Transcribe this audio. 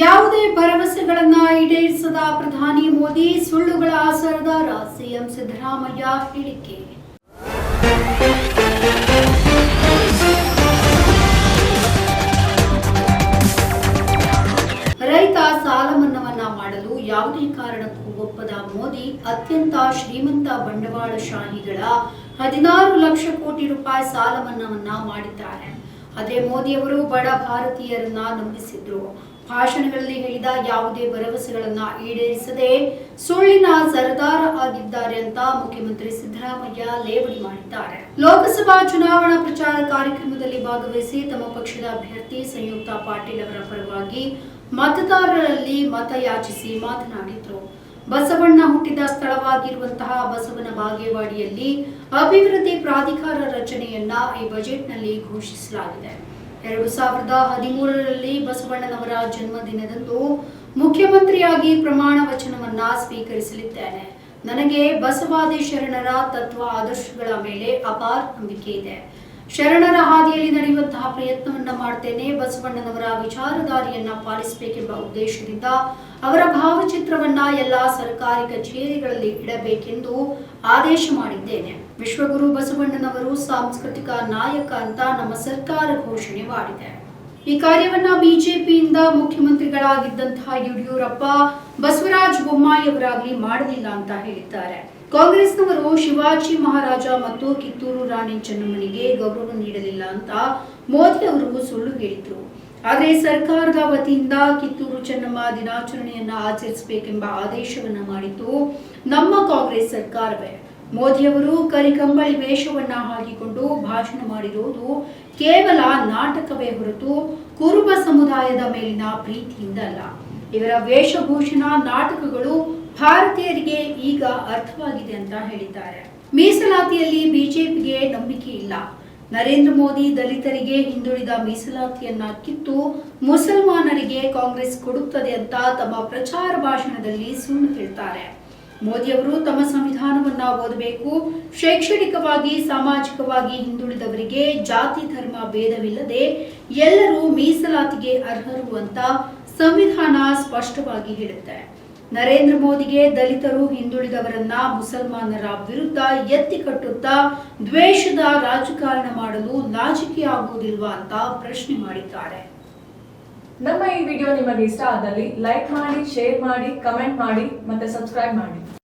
ಯಾವುದೇ ಭರವಸೆಗಳನ್ನ ಈಡೇರಿಸದ ಪ್ರಧಾನಿ ಮೋದಿ, ಸುಳ್ಳುಗಳ ಸರದಾರ ಸಿಎಂ ಸಿದ್ದರಾಮಯ್ಯ ಹೇಳಿಕೆ. ರೈತ ಸಾಲ ಮನ್ನವನ್ನ ಮಾಡಲು ಯಾವುದೇ ಕಾರಣಕ್ಕೂ ಒಪ್ಪದ ಮೋದಿ, ಅತ್ಯಂತ ಶ್ರೀಮಂತ ಬಂಡವಾಳಶಾಹಿಗಳ ಹದಿನಾರು ಲಕ್ಷ ಕೋಟಿ ರೂಪಾಯಿ ಸಾಲ ಮಾಡಿದ್ದಾರೆ. ಅದೇ ಮೋದಿಯವರು ಬಡ ಭಾರತೀಯರನ್ನ ನಂಬಿಸಿದ್ರು. ಭಾಷಣಗಳಲ್ಲಿ ಹೇಳಿದ ಯಾವುದೇ ಭರವಸೆಗಳನ್ನ ಈಡೇರಿಸದೆ ಸುಳ್ಳಿನ ಸರದಾರ ಆಗಿದ್ದಾರೆ ಅಂತ ಮುಖ್ಯಮಂತ್ರಿ ಸಿದ್ದರಾಮಯ್ಯ ಲೇವಡಿ ಮಾಡಿದ್ದಾರೆ. ಲೋಕಸಭಾ ಚುನಾವಣಾ ಪ್ರಚಾರ ಕಾರ್ಯಕ್ರಮದಲ್ಲಿ ಭಾಗವಹಿಸಿ ತಮ್ಮ ಪಕ್ಷದ ಅಭ್ಯರ್ಥಿ ಸಂಯುಕ್ತ ಪಾಟೀಲ್ ಅವರ ಪರವಾಗಿ ಮತದಾರರಲ್ಲಿ ಮತ ಯಾಚಿಸಿ ಮಾತನಾಡಿದ್ರು. ಬಸವಣ್ಣ ಹುಟ್ಟಿದ ಸ್ಥಳವಾಗಿರುವಂತಹ ಬಸವನ ಬಾಗೇವಾಡಿಯಲ್ಲಿ ಅಭಿವೃದ್ಧಿ ಪ್ರಾಧಿಕಾರ ರಚನೆಯನ್ನ ಈ ಬಜೆಟ್ನಲ್ಲಿ ಘೋಷಿಸಲಾಗಿದೆ. ಎರಡು ಸಾವಿರದ ಹದಿಮೂರರಲ್ಲಿ ಬಸವಣ್ಣನವರ ಜನ್ಮದಿನದಂದು ಮುಖ್ಯಮಂತ್ರಿಯಾಗಿ ಪ್ರಮಾಣ ವಚನವನ್ನ ಸ್ವೀಕರಿಸಲಿದ್ದೇನೆ. ನನಗೆ ಬಸವಾದಿ ಶರಣರ ತತ್ವ ಆದರ್ಶಗಳ ಮೇಲೆ ಅಪಾರ ನಂಬಿಕೆ ಇದೆ. ಶರಣರ ಹಾದಿಯಲ್ಲಿ ನಡೆಯುವಂತಹ ಪ್ರಯತ್ನವನ್ನ ಮಾಡ್ತೇನೆ. ಬಸವಣ್ಣನವರ ವಿಚಾರಧಾರಿಯನ್ನ ಪಾಲಿಸಬೇಕೆಂಬ ಉದ್ದೇಶದಿಂದ ಅವರ ಭಾವಚಿತ್ರವನ್ನ ಎಲ್ಲಾ ಸರ್ಕಾರಿ ಕಚೇರಿಗಳಲ್ಲಿ ಇಡಬೇಕೆಂದು ಆದೇಶ ಮಾಡಿದ್ದೇನೆ. ವಿಶ್ವಗುರು ಬಸವಣ್ಣನವರು ಸಾಂಸ್ಕೃತಿಕ ನಾಯಕ ಅಂತ ನಮ್ಮ ಸರ್ಕಾರ ಘೋಷಣೆ ಮಾಡಿದೆ. ಈ ಕಾರ್ಯವನ್ನ ಬಿಜೆಪಿಯಿಂದ ಮುಖ್ಯಮಂತ್ರಿಗಳಾಗಿದ್ದಂತಹ ಯಡಿಯೂರಪ್ಪ ಬಸವರಾಜ ಬೊಮ್ಮಾಯಿ ಅವರಾಗಲಿ ಮಾಡಲಿಲ್ಲ ಅಂತ ಹೇಳಿದ್ದಾರೆ. ಕಾಂಗ್ರೆಸ್ನವರು ಶಿವಾಜಿ ಮಹಾರಾಜ ಮತ್ತು ಕಿತ್ತೂರು ರಾಣಿ ಚೆನ್ನಮ್ಮನಿಗೆ ಗೌರವ ನೀಡಲಿಲ್ಲ ಅಂತ ಮೋದಿ ಅವರು ಸುಳ್ಳು ಹೇಳಿದ್ರು. ಆದರೆ ಸರ್ಕಾರದ ವತಿಯಿಂದ ಕಿತ್ತೂರು ಚೆನ್ನಮ್ಮ ದಿನಾಚರಣೆಯನ್ನ ಆಚರಿಸಬೇಕೆಂಬ ಆದೇಶವನ್ನ ಮಾಡಿದ್ದು ನಮ್ಮ ಕಾಂಗ್ರೆಸ್ ಸರ್ಕಾರವೇ. ಮೋದಿಯವರು ಕರಿಕಂಬಳಿ ವೇಷವನ್ನ ಹಾಕಿಕೊಂಡು ಭಾಷಣ ಮಾಡಿರುವುದು ಕೇವಲ ನಾಟಕವೇ ಹೊರತು ಕುರುಬ ಸಮುದಾಯದ ಮೇಲಿನ ಪ್ರೀತಿಯಿಂದ ಅಲ್ಲ. ಇವರ ವೇಷಭೂಷಣ ನಾಟಕಗಳು ಭಾರತೀಯರಿಗೆ ಈಗ ಅರ್ಥವಾಗಿದೆ ಅಂತ ಹೇಳಿದ್ದಾರೆ. ಮೀಸಲಾತಿಯಲ್ಲಿ ಬಿಜೆಪಿಗೆ ನಂಬಿಕೆ ಇಲ್ಲ. ನರೇಂದ್ರ ಮೋದಿ ದಲಿತರಿಗೆ ಹಿಂದುಳಿದ ಮೀಸಲಾತಿಯನ್ನ ಕಿತ್ತು ಮುಸಲ್ಮಾನರಿಗೆ ಕಾಂಗ್ರೆಸ್ ಕೊಡುತ್ತದೆ ಅಂತ ತಮ್ಮ ಪ್ರಚಾರ ಭಾಷಣದಲ್ಲಿ ಸುಳ್ಳು ಹೇಳ್ತಾರೆ. ಮೋದಿಯವರು ತಮ್ಮ ಸಂವಿಧಾನವನ್ನ ಓದಬೇಕು. ಶೈಕ್ಷಣಿಕವಾಗಿ, ಸಾಮಾಜಿಕವಾಗಿ ಹಿಂದುಳಿದವರಿಗೆ ಜಾತಿ, ಧರ್ಮ ಭೇದವಿಲ್ಲದೆ ಎಲ್ಲರೂ ಮೀಸಲಾತಿಗೆ ಅರ್ಹರು ಅಂತ ಸಂವಿಧಾನ ಸ್ಪಷ್ಟವಾಗಿ ಹೇಳುತ್ತೆ. ನರೇಂದ್ರ ಮೋದಿಗೆ ದಲಿತರು ಹಿಂದುಳಿದವರನ್ನ ಮುಸಲ್ಮಾನರ ವಿರುದ್ಧ ಎತ್ತಿ ಕಟ್ಟುತ್ತಾ ದ್ವೇಷದ ರಾಜಕಾರಣ ಮಾಡಲು ನಾಚಿಕೆ ಆಗುವುದಿಲ್ವಾ ಅಂತ ಪ್ರಶ್ನೆ ಮಾಡಿದ್ದಾರೆ. ನಮ್ಮ ಈ ವಿಡಿಯೋ ನಿಮಗೆ ಇಷ್ಟ ಆದಲ್ಲಿ ಲೈಕ್ ಮಾಡಿ, ಶೇರ್ ಮಾಡಿ, ಕಮೆಂಟ್ ಮಾಡಿ ಮತ್ತೆ ಸಬ್ಸ್ಕ್ರೈಬ್ ಮಾಡಿ.